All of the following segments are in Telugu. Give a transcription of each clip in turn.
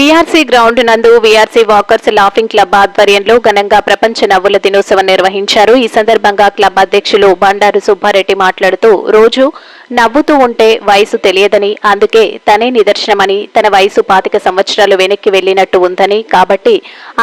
బీఆర్సీ గ్రౌండ్ నందు వీఆర్సీ వాకర్స్ లాఫింగ్ క్లబ్ ఆధ్వర్యంలో ఘనంగా ప్రపంచ నవ్వుల దినోత్సవం నిర్వహించారు. ఈ సందర్భంగా క్లబ్ అధ్యక్షులు బండారు సుబ్బారెడ్డి మాట్లాడుతూ రోజు నవ్వుతూ ఉంటే వయసు తెలియదని అందుకే తనే నిదర్శనమని తన వయసు పాతిక సంవత్సరాలు వెనక్కి వెళ్ళినట్టు ఉందని కాబట్టి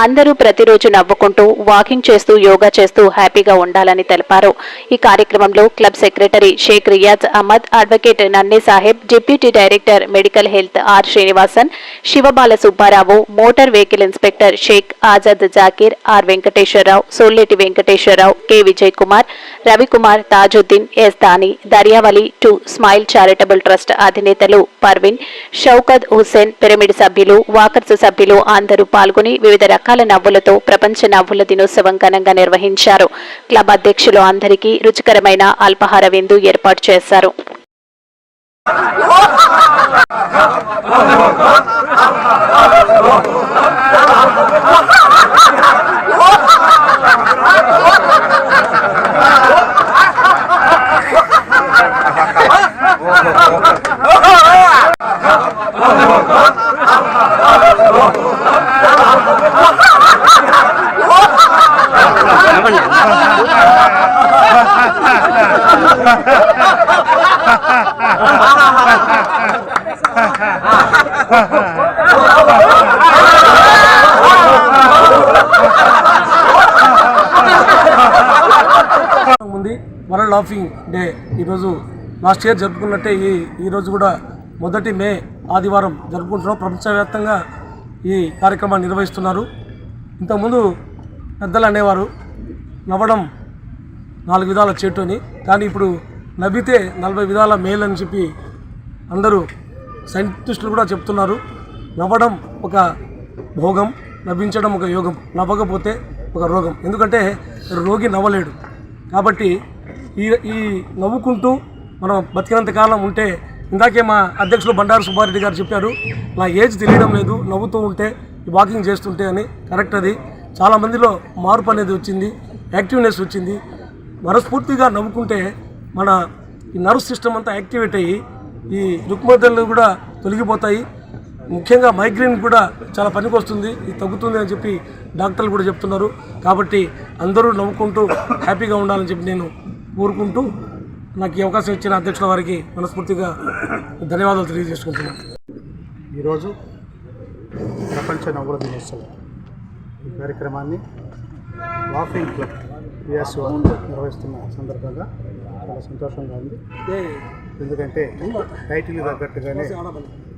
అందరూ ప్రతిరోజు నవ్వుకుంటూ వాకింగ్ చేస్తూ యోగా చేస్తూ హ్యాపీగా ఉండాలని తెలిపారు. ఈ కార్యక్రమంలో club secretary Sheikh Riyaz Ahmed advocate Nanne Saheb deputy director medical health R Srinivasan Sivabala Subbarao motor vehicle inspector Sheikh Azad Zakir R Venkateswararao Solleti Venkateswararao K Vijay Kumar Ravikumar Tajuddin S Dani Daryavali to smile charitable trust అధినేతలు పర్వీన్ షౌకత్ హుస్సేన్ పిరమిడ్ సభ్యులు వాకర్స్ సభ్యులు అందరూ పాల్గొని వివిధ రకాల నవ్వులతో ప్రపంచ నవ్వుల దినోత్సవం ఘనంగా నిర్వహించారు. క్లబ్ అధ్యక్షులు అందరికీ రుచికరమైన అల్పాహార విందు ఏర్పాటు చేశారు. ఉంది వరల్డ్ లాఫింగ్ డే ఈరోజు లాస్ట్ ఇయర్ జరుపుకున్నట్టే ఈ ఈరోజు కూడా మొదటి మే ఆదివారం జరుపుకుంటున్నాం. ప్రపంచవ్యాప్తంగా ఈ కార్యక్రమాన్ని నిర్వహిస్తున్నారు. ఇంతకుముందు పెద్దలు అనేవారు నవ్వడం నాలుగు విధాల చెట్టు అని కానీ ఇప్పుడు నవ్వితే నలభై విధాల మేలు అని చెప్పి అందరూ సైంటిస్టులు కూడా చెప్తున్నారు నవ్వడం ఒక భోగం నవ్వించడం ఒక యోగం నవ్వకపోతే ఒక రోగం. ఎందుకంటే రోగి నవ్వలేడు. కాబట్టి ఈ ఈ నవ్వుకుంటూ మనం బతికినంత కాలం ఉంటే ఇందాకే మా అధ్యక్షులు బండారు సుబ్బారెడ్డి గారు చెప్పారు నా ఏజ్ తెలియడం లేదు నవ్వుతూ ఉంటే వాకింగ్ చేస్తుంటే అని. కరెక్ట్ అది. చాలామందిలో మార్పు అనేది వచ్చింది యాక్టివ్నెస్ వచ్చింది. మనస్ఫూర్తిగా నవ్వుకుంటే మన ఈ నర్వ్ సిస్టమ్ అంతా యాక్టివేట్ అయ్యి ఈ రుగ్మతలు కూడా తొలగిపోతాయి. ముఖ్యంగా మైగ్రేన్ కూడా చాలా పనికి వస్తుంది ఇది తగ్గుతుంది అని చెప్పి డాక్టర్లు కూడా చెప్తున్నారు. కాబట్టి అందరూ నవ్వుకుంటూ హ్యాపీగా ఉండాలని చెప్పి నేను కోరుకుంటూ నాకు ఈ అవకాశం ఇచ్చిన అధ్యక్షుల వారికి మనస్ఫూర్తిగా ధన్యవాదాలు తెలియజేసుకుంటున్నాను ఈరోజు ప్రపంచ నవ్వుల దినోత్సవం ఈ కార్యక్రమాన్ని లాఫింగ్ క్లబ్ నిర్వహిస్తున్న సందర్భంగా చాలా సంతోషంగా ఉంది. ఎందుకంటే టైటిల్ తగ్గట్టుగానే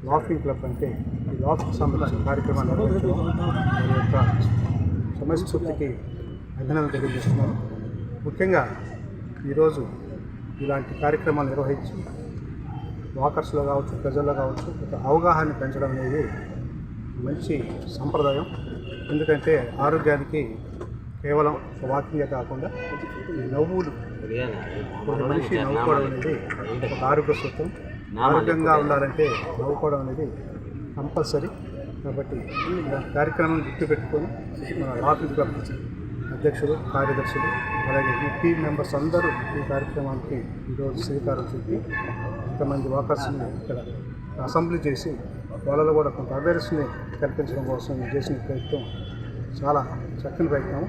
లాఫింగ్ క్లబ్ అంటే ఈ లాఫ్కి సంబంధించిన కార్యక్రమాన్ని నిర్వహించడం వారి యొక్క సమయస్ఫూర్తికి అభినందన తెలియజేస్తున్నాను. ముఖ్యంగా ఈరోజు ఇలాంటి కార్యక్రమాలు నిర్వహించి వాకర్స్లో కావచ్చు ప్రజల్లో కావచ్చు ఒక అవగాహన పెంచడం అనేది మంచి సంప్రదాయం. ఎందుకంటే ఆరోగ్యానికి కేవలం వాకింగే కాకుండా ఈ నవ్వులు ఒక మనిషి నవ్వుకోవడం అనేది ఒక ఆరోగ్య సూత్రం ఆరోగ్యంగా ఉండాలంటే నవ్వుకోవడం అనేది కంపల్సరీ. కాబట్టి ఇలాంటి కార్యక్రమం గుర్తుపెట్టుకొని మన లాఫింగ్ క్లబ్ అధ్యక్షులు కార్యదర్శులు అలాగే ఈ టీం మెంబర్స్ అందరూ ఈ కార్యక్రమానికి ఈరోజు శ్రీకారం చుట్టి ఇంతమంది వాకర్స్ని ఇక్కడ అసెంబ్లీ చేసి వాళ్ళలో కూడా కొంత అవేర్నెస్ని కల్పించడం కోసం చేసిన ప్రయత్నం చాలా చక్కని ప్రయత్నం.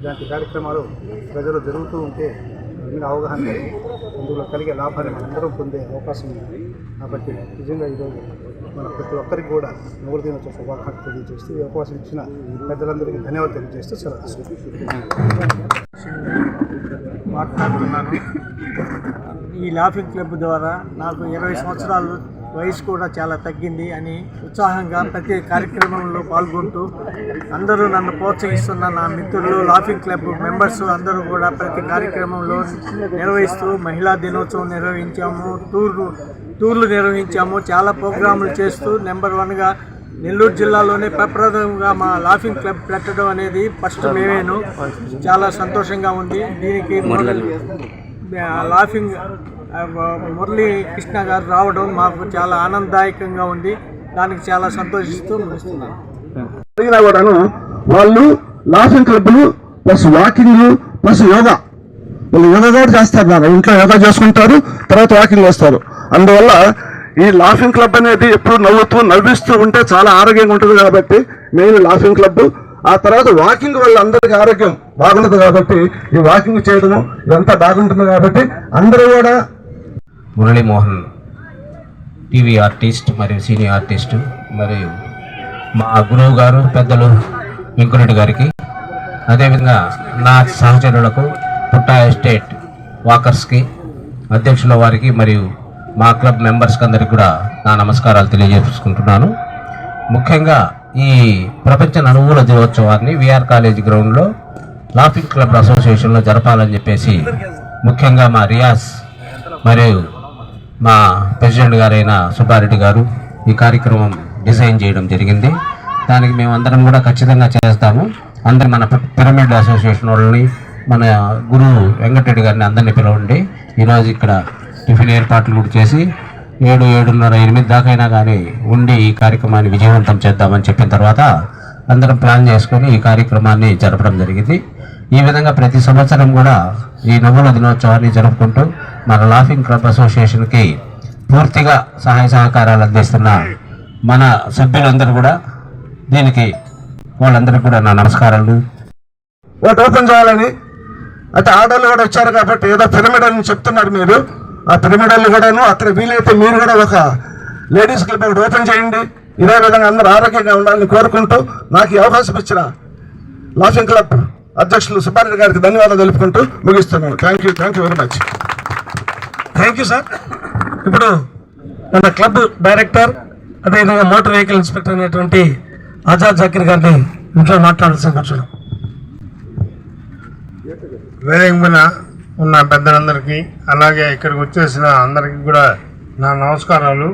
ఇలాంటి కార్యక్రమాలు ప్రజలు జరుగుతూ ఉంటే మీద అవగాహన ఇందులో కలిగే లాభాన్ని మనందరం పొందే అవకాశం ఉంది. కాబట్టి నిజంగా ఈరోజు మన ప్రతి ఒక్కరికి కూడా నూరు దినోత్సవ శుభాకాంక్షలు తెలియజేస్తూ ఈ అవకాశం ఇచ్చిన పెద్దలందరికీ ధన్యవాదాలు తెలియజేస్తూ సెలవు మాట్లాడుతున్నాను. ఈ లాఫింగ్ క్లబ్ ద్వారా నాకు ఇరవై సంవత్సరాలు వయసు కూడా చాలా తగ్గింది అని ఉత్సాహంగా ప్రతి కార్యక్రమంలో పాల్గొంటూ అందరూ నన్ను ప్రోత్సహిస్తున్న నా మిత్రులు లాఫింగ్ క్లబ్ మెంబర్స్ అందరూ కూడా ప్రతి కార్యక్రమంలో నిర్వహిస్తూ మహిళా దినోత్సవం నిర్వహించాము టూర్లు టూర్లు నిర్వహించాము చాలా ప్రోగ్రాములు చేస్తూ నెంబర్ వన్గా నెల్లూరు జిల్లాలోనే ప్రప్రథమంగా మా లాఫింగ్ క్లబ్ పెట్టడం అనేది ఫస్ట్ మేమేను. చాలా సంతోషంగా ఉంది. దీనికి లాఫింగ్ మురళీ కృష్ణ గారు రావడం మాకు చాలా ఆనందదాయకంగా ఉంది. దానికి చాలా సంతోషిస్తూ ముగిస్తున్నాను. జరిగినా కూడాను వాళ్ళు లాఫింగ్ క్లబ్లు ప్లస్ వాకింగ్ ప్లస్ యోగా. వాళ్ళు యోగా కూడా చేస్తారు నాన్న. ఇంట్లో యోగా చేసుకుంటారు తర్వాత వాకింగ్ వస్తారు అందువల్ల ఈ లాఫింగ్ క్లబ్ అనేది ఎప్పుడు నవ్వుతూ నవ్విస్తూ ఉంటే చాలా ఆరోగ్యంగా ఉంటుంది కాబట్టి మెయిన్ లాఫింగ్ క్లబ్ ఆ తర్వాత వాకింగ్ వల్ల అందరికీ ఆరోగ్యం బాగుంటుంది కాబట్టి ఈ వాకింగ్ చేయడము ఇదంతా బాగుంటుంది కాబట్టి అందరూ కూడా మురళీమోహన్ టీవీ ఆర్టిస్ట్ మరియు సీనియర్ ఆర్టిస్ట్ మరియు మా గురువు గారు పెద్దలు వెంకురెడ్డి గారికి అదేవిధంగా నా సహచరులకు పుట్టా ఎస్టేట్ వాకర్స్కి అధ్యక్షుల వారికి మరియు మా క్లబ్ మెంబర్స్కి అందరికి కూడా నా నమస్కారాలు తెలియజేసుకుంటున్నాను. ముఖ్యంగా ఈ ప్రపంచ ననువుల దినోత్సవాన్ని విఆర్ కాలేజ్ గ్రౌండ్లో లాఫింగ్ క్లబ్ అసోసియేషన్లో జరపాలని చెప్పేసి ముఖ్యంగా మా రియాజ్ మరియు మా ప్రెసిడెంట్ గారైన సుబ్బారెడ్డి గారు ఈ కార్యక్రమం డిజైన్ చేయడం జరిగింది. దానికి మేము అందరం కూడా ఖచ్చితంగా చేస్తాము. అందరూ మన పిరమిడ్ అసోసియేషన్ వాళ్ళని మన గురువు వెంకటరెడ్డి గారిని అందరినీ పిలవండి. ఈరోజు ఇక్కడ టిఫిన్ ఏర్పాట్లు కూడా చేసి ఏడు ఏడున్నర ఎనిమిది దాకైనా కానీ ఉండి ఈ కార్యక్రమాన్ని విజయవంతం చేద్దామని చెప్పిన తర్వాత అందరం ప్లాన్ చేసుకొని ఈ కార్యక్రమాన్ని జరపడం జరిగింది. ఈ విధంగా ప్రతి సంవత్సరం కూడా ఈ నవ్వుల దినోత్సవాన్ని జరుపుకుంటూ మన లాఫింగ్ క్లబ్ అసోసియేషన్కి పూర్తిగా సహాయ సహకారాలు అందిస్తున్న మన సభ్యులందరూ కూడా దీనికి వాళ్ళందరికీ కూడా నా నమస్కారాలు. ఓ ఓపెన్ చేయాలని అయితే ఆర్డర్లు కూడా వచ్చారు కాబట్టి ఏదో పిరమిడ్ అని చెప్తున్నారు మీరు. ఆ పిరమిడల్ని కూడాను అక్కడ వీలైతే మీరు కూడా ఒక లేడీస్ క్లబ్ ఒకటి ఓపెన్ చేయండి. ఇదే విధంగా అందరూ ఆరోగ్యంగా ఉండాలని కోరుకుంటూ నాకు ఈ అవకాశం ఇచ్చిన లాఫింగ్ క్లబ్ అధ్యక్షులు సుబ్బారెడ్డి గారికి ధన్యవాదాలు తెలుపుకుంటూ ముగిస్తున్నాను. Thank you thank you very much thank you sir ఇప్పుడు మన క్లబ్ డైరెక్టర్ అదేవిధంగా మోటార్ వెహికల్ ఇన్స్పెక్టర్ అనేటువంటి ఆజాద్ జాకిర్ గారిని ఇంట్లో మాట్లాడాల్సిన కూర్చున్నాం వేరే ఏమైనా ఉన్న పెద్దలందరికీ అలాగే ఇక్కడికి వచ్చేసిన అందరికీ కూడా నా నమస్కారాలు.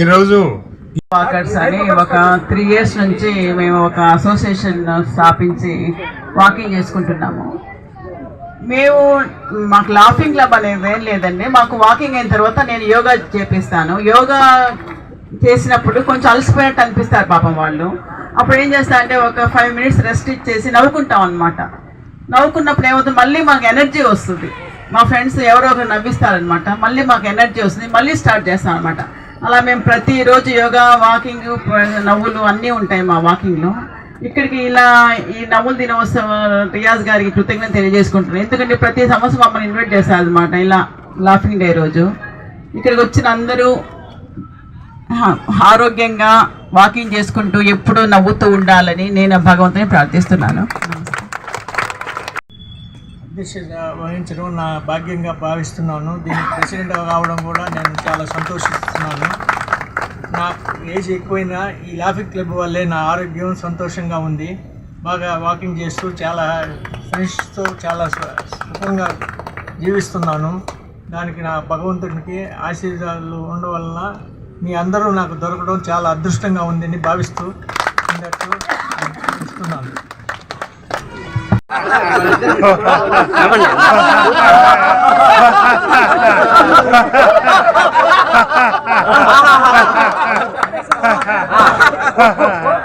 ఈరోజు వాకర్స్ అని ఒక త్రీ ఇయర్స్ నుంచి మేము ఒక అసోసియేషన్ స్థాపించి వాకింగ్ చేసుకుంటున్నాము. మేము మాకు లాఫింగ్ క్లబ్ అనేది ఏం లేదండి. మాకు వాకింగ్ అయిన తర్వాత నేను యోగా చేపిస్తాను. యోగా చేసినప్పుడు కొంచెం అలసిపోయినట్టు అనిపిస్తారు పాపం వాళ్ళు. అప్పుడు ఏం చేస్తా అంటే ఒక ఫైవ్ మినిట్స్ రెస్ట్ ఇచ్చేసి నవ్వుకుంటాం అనమాట నవ్వుకున్నప్పుడు ఏమవుతుంది? మళ్ళీ మాకు ఎనర్జీ వస్తుంది. మా ఫ్రెండ్స్ ఎవరో ఒకరు నవ్విస్తారనమాట మళ్ళీ మాకు ఎనర్జీ వస్తుంది. మళ్ళీ స్టార్ట్ చేస్తాం అనమాట అలా మేము ప్రతిరోజు యోగా వాకింగ్ నవ్వులు అన్నీ ఉంటాయి మా వాకింగ్లో. ఇక్కడికి ఇలా ఈ నవ్వుల దినోత్సవం రియాజ్ గారికి కృతజ్ఞత తెలియజేసుకుంటున్నాను. ఎందుకంటే ప్రతి సంవత్సరం మమ్మల్ని ఇన్వైట్ చేస్తారు అనమాట ఇలా లాఫింగ్ డే రోజు. ఇక్కడికి వచ్చిన అందరూ ఆరోగ్యంగా వాకింగ్ చేసుకుంటూ ఎప్పుడూ నవ్వుతూ ఉండాలని నేను భగవంతుని ప్రార్థిస్తున్నాను. అధ్యక్షత వహించడం నా భాగ్యంగా భావిస్తున్నాను. దీనికి ప్రెసిడెంట్ కావడం కూడా నేను చాలా సంతోషిస్తున్నాను. నా ఏజ్ ఎక్కువైనా ఈ లాఫిక్ క్లబ్ వల్లే నా ఆరోగ్యం సంతోషంగా ఉంది. బాగా వాకింగ్ చేస్తూ చాలా ఫ్రెండ్స్తో చాలా సుఖంగా జీవిస్తున్నాను. దానికి నా భగవంతునికి ఆశీర్వాదాలు ఉండవలన మీ అందరూ నాకు దొరకడం చాలా అదృష్టంగా ఉందని భావిస్తూ ఇందట్టు ఇస్తున్నాను 好好好好好